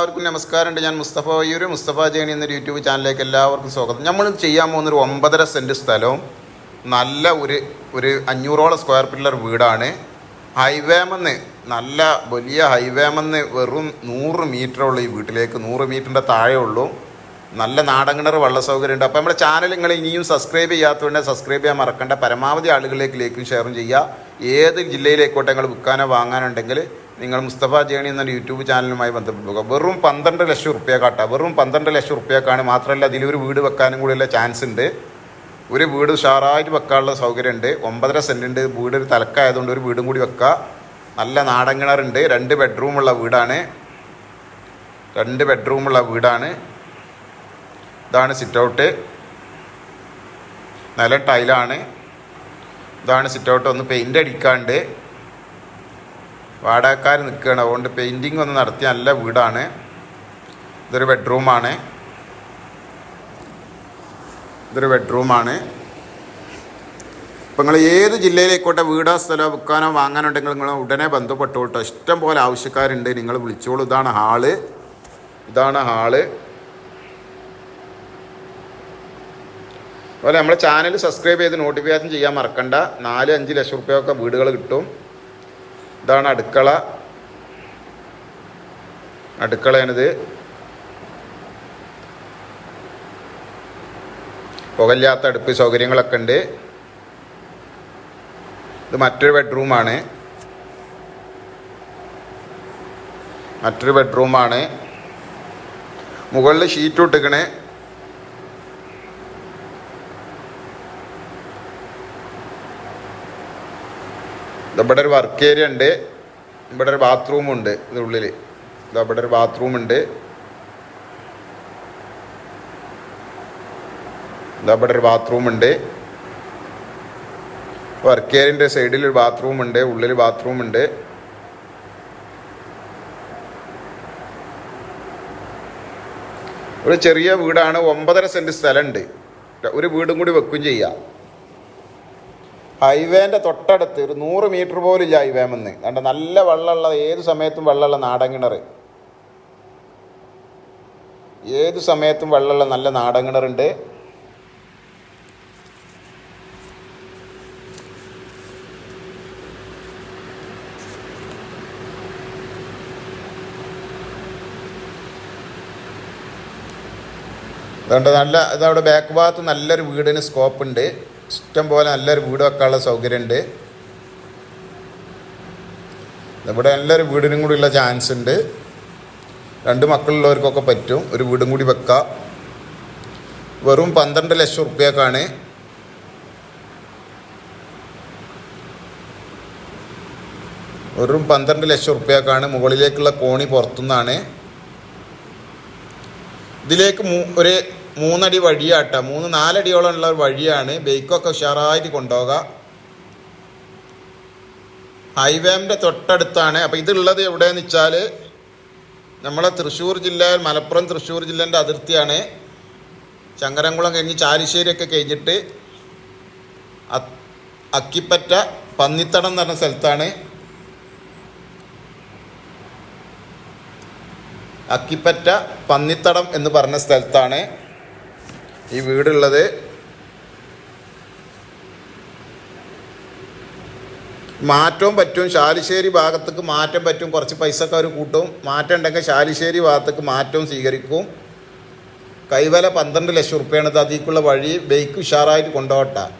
എല്ലാവർക്കും നമസ്കാരമുണ്ട്. ഞാൻ മുസ്തഫ വയ്യൂർ മുസ്തഫ ജേണി എന്നൊരു യൂട്യൂബ് ചാനലിലേക്ക് എല്ലാവർക്കും സ്വാഗതം. നമ്മൾ ചെയ്യാൻ പോകുന്നൊരു ഒമ്പതര സെന്റ് സ്ഥലവും നല്ല ഒരു ഒരു അഞ്ഞൂറോളം സ്ക്വയർ ഫീറ്റിലർ വീടാണ്. ഹൈവേമെന്ന് നല്ല വലിയ ഹൈവേമെന്ന് വെറും നൂറ് മീറ്റർ ഉള്ളൂ ഈ വീട്ടിലേക്ക്. നൂറ് മീറ്ററിന്റെ താഴെ ഉള്ളൂ. നല്ല നാടൻ കിണർ വെള്ള സൗകര്യം ഉണ്ട്. അപ്പോൾ നമ്മുടെ ചാനൽ നിങ്ങൾ ഇനിയും സബ്സ്ക്രൈബ് ചെയ്യാത്തതുകൊണ്ട് സബ്സ്ക്രൈബ് ചെയ്യാൻ മറക്കേണ്ട. പരമാവധി ആളുകളിലേക്ക് ലേക്കും ഷെയറും ചെയ്യുക. ഏത് ജില്ലയിലേക്കോട്ടെ നിങ്ങൾ വിൽക്കാനോ വാങ്ങാനുണ്ടെങ്കിൽ നിങ്ങൾ മുസ്തഫ ജേണി എന്ന യൂട്യൂബ് ചാനലുമായി ബന്ധപ്പെടുക വെറും പന്ത്രണ്ട് ലക്ഷം റുപ്യ കാട്ട. വെറും പന്ത്രണ്ട് ലക്ഷം റുപ്യക്കാണ് മാത്രമല്ല അതിലൊരു വീട് വെക്കാനും കൂടിയുള്ള ചാൻസ് ഉണ്ട്. ഒരു വീട് ഉഷാറായിട്ട് വെക്കാനുള്ള സൗകര്യമുണ്ട്. ഒമ്പതര സെന്റ് ഉണ്ട്. വീട് ഒരു തലക്കായതുകൊണ്ട് ഒരു വീടും കൂടി വെക്കുക നല്ല നാടൻ കിണറുണ്ട്. രണ്ട് ബെഡ്റൂമുള്ള വീടാണ്. രണ്ട് ബെഡ്റൂമുള്ള വീടാണ്. ഇതാണ് സിറ്റ് ഔട്ട് ടൈലാണ് ഇതാണ് സിറ്റ് ഔട്ട് ഒന്ന് പെയിന്റ് അടിക്കാണ്ട്. വാടകക്കാർ നിൽക്കുകയാണ്. അതുകൊണ്ട് പെയിന്റിങ് ഒന്ന് നടത്തിയ നല്ല വീടാണ്. ഇതൊരു ബെഡ്റൂമാണ് ഇതൊരു ബെഡ്റൂമാണ് ഇപ്പം നിങ്ങൾ ഏത് ജില്ലയിലേക്കോട്ടെ വീടോ സ്ഥലമോ വിൽക്കാനോ വാങ്ങാനുണ്ടെങ്കിൽ നിങ്ങൾ ഉടനെ ബന്ധപ്പെട്ടോട്ടോ ഇഷ്ടം പോലെ ആവശ്യക്കാരുണ്ട്. നിങ്ങൾ വിളിച്ചോളൂ. ഇതാണ് ഹാൾ. ഇതാണ് ഹാൾ. അതുപോലെ നമ്മുടെ ചാനൽ സബ്സ്ക്രൈബ് ചെയ്ത് നോട്ടിഫിക്കേഷൻ ചെയ്യാൻ മറക്കണ്ട. നാല് അഞ്ച് ലക്ഷം റുപ്യൊക്കെ വീടുകൾ കിട്ടും. ഇതാണ് അടുക്കള. അടുക്കളയാണിത്. പുകയില്ലാത്ത അടുപ്പ് സൗകര്യങ്ങളൊക്കെ ഉണ്ട്. ഇത് മറ്റൊരു ബെഡ്റൂമാണ്. മറ്റൊരു ബെഡ്റൂമാണ്. മുകളിൽ ഷീറ്റ് ഇട്ടിക്കണേ ഇവിടെ ഒരു വർക്ക് ഏരിയ ഉണ്ട്. ഇവിടെ ഒരു ബാത്റൂം ഉണ്ട് ഇതിനുള്ളിൽ ഇതാ ഇവിടെ ഒരു ബാത്റൂം ഉണ്ട്. ഇതാ ഇവിടെ ഒരു ബാത്റൂം ഉണ്ട്. വർക്ക് ഏരിയന്റെ സൈഡിൽ ഒരു ബാത്റൂം ഉണ്ട്. ഉള്ളിൽ ബാത്റൂം ഉണ്ട്. ഒരു ചെറിയ വീടാണ്. ഒമ്പതര സെന്റ് സ്ഥലമുണ്ട്. ഒരു വീടും കൂടി വെക്കും ചെയ്യാം. ഹൈവേന്റെ തൊട്ടടുത്ത് ഒരു നൂറ് മീറ്റർ പോലും ഇല്ല ഹൈവേമെന്ന് കണ്ട നല്ല വെള്ളമുള്ള ഏത് സമയത്തും വെള്ളമുള്ള നാടൻ കിണർ ഏത് സമയത്തും വെള്ളമുള്ള നല്ല നാടൻ കിണറുണ്ട്. അതുകൊണ്ട് നല്ല ഇതവിടെ ബാക്ക് ഭാഗത്ത് നല്ലൊരു വീടിന് സ്കോപ്പ് ഉണ്ട്. ഇഷ്ടം പോലെ നല്ലൊരു വീട് വെക്കാനുള്ള സൗകര്യമുണ്ട് ഇവിടെ നല്ലൊരു വീടിനും കൂടിയുള്ള ചാൻസ് ഉണ്ട്. രണ്ട് മക്കളുള്ളവർക്കൊക്കെ പറ്റും. ഒരു വീടും കൂടി വെക്കാം. വെറും പന്ത്രണ്ട് ലക്ഷം റുപ്യക്കാണ് വെറും പന്ത്രണ്ട് ലക്ഷം റുപ്യക്കാണ് മുകളിലേക്കുള്ള കോണി പുറത്തുനിന്നാണ്. ഇതിലേക്ക് ഒരു മൂന്നടി വഴിയാട്ട മൂന്ന് നാലടിയോളം ഉള്ള വഴിയാണ് ബൈക്കൊക്കെ ഉഷാറായിട്ട് കൊണ്ടുപോകുക ഹൈവേന്റെ തൊട്ടടുത്താണ്. അപ്പോൾ ഇതുള്ളത് എവിടെയെന്ന് വെച്ചാൽ നമ്മളെ തൃശ്ശൂർ ജില്ല മലപ്പുറം തൃശ്ശൂർ ജില്ലേന്റെ അതിർത്തിയാണ്. ചങ്ങരംകുളം കഴിഞ്ഞ് ചാലിശ്ശേരിയൊക്കെ കഴിഞ്ഞിട്ട് അക്കിപ്പറ്റ പന്നിത്തടം എന്ന് പറഞ്ഞ സ്ഥലത്താണ്. അക്കിപ്പറ്റ പന്നിത്തടം എന്ന് പറഞ്ഞ സ്ഥലത്താണ്. ഈ വീടുള്ളത് മാറ്റവും പറ്റും. ശാലിശ്ശേരി ഭാഗത്തേക്ക് മാറ്റം പറ്റും. കുറച്ച് പൈസക്ക് അവർ കൂട്ടും. മാറ്റം ഉണ്ടെങ്കിൽ ശാലിശ്ശേരി ഭാഗത്തേക്ക് മാറ്റവും സ്വീകരിക്കും. കൈവല പന്ത്രണ്ട് ലക്ഷം റുപ്യാണ്. അതിക്കുള്ള വഴി ബൈക്ക് ഉഷാറായിട്ട് കൊണ്ടുപോകട്ടെ.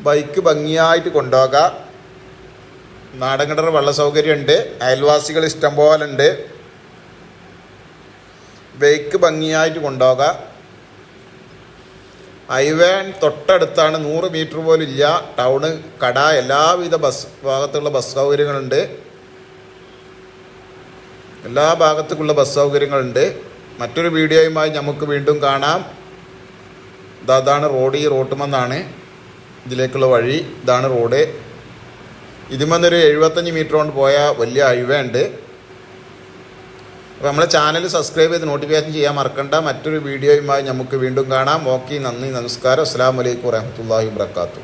ബൈക്ക് ഭംഗിയായിട്ട് കൊണ്ടുപോകാം. നാടൻകിണർ വെള്ള സൗകര്യമുണ്ട് അയൽവാസികൾ ഇഷ്ടം ബൈക്ക് ഭംഗിയായിട്ട് കൊണ്ടുപോകാം. ഹൈവേ തൊട്ടടുത്താണ് നൂറ് മീറ്റർ പോലും ഇല്ല. ടൗണ് കട എല്ലാവിധ ബസ് ഭാഗത്തുള്ള ബസ് സൗകര്യങ്ങളുണ്ട്. എല്ലാ ഭാഗത്തേക്കുള്ള ബസ് സൗകര്യങ്ങളുണ്ട്. മറ്റൊരു വീഡിയോയുമായി നമുക്ക് വീണ്ടും കാണാം. അതാണ് റോഡ്. ഈ റോട്ടുമെന്നാണ് ഇതിലേക്കുള്ള വഴി ഇതാണ് റോഡ്. ഇതിമെന്നൊരു എഴുപത്തഞ്ച് മീറ്റർ കൊണ്ട് പോയ വലിയ ഹൈവേ ഉണ്ട്. അപ്പോൾ നമ്മളെ ചാനൽ സബ്സ്ക്രൈബ് ചെയ്ത് നോട്ടിഫിക്കേഷൻ ചെയ്യാൻ മറക്കണ്ട. മറ്റൊരു വീഡിയോയുമായി നമുക്ക് വീണ്ടും കാണാം. ഓക്കെ നന്ദി നമസ്കാരം. അസ്സാം വലൈക്കും വരഹമുല്ലാഹി വാത്തു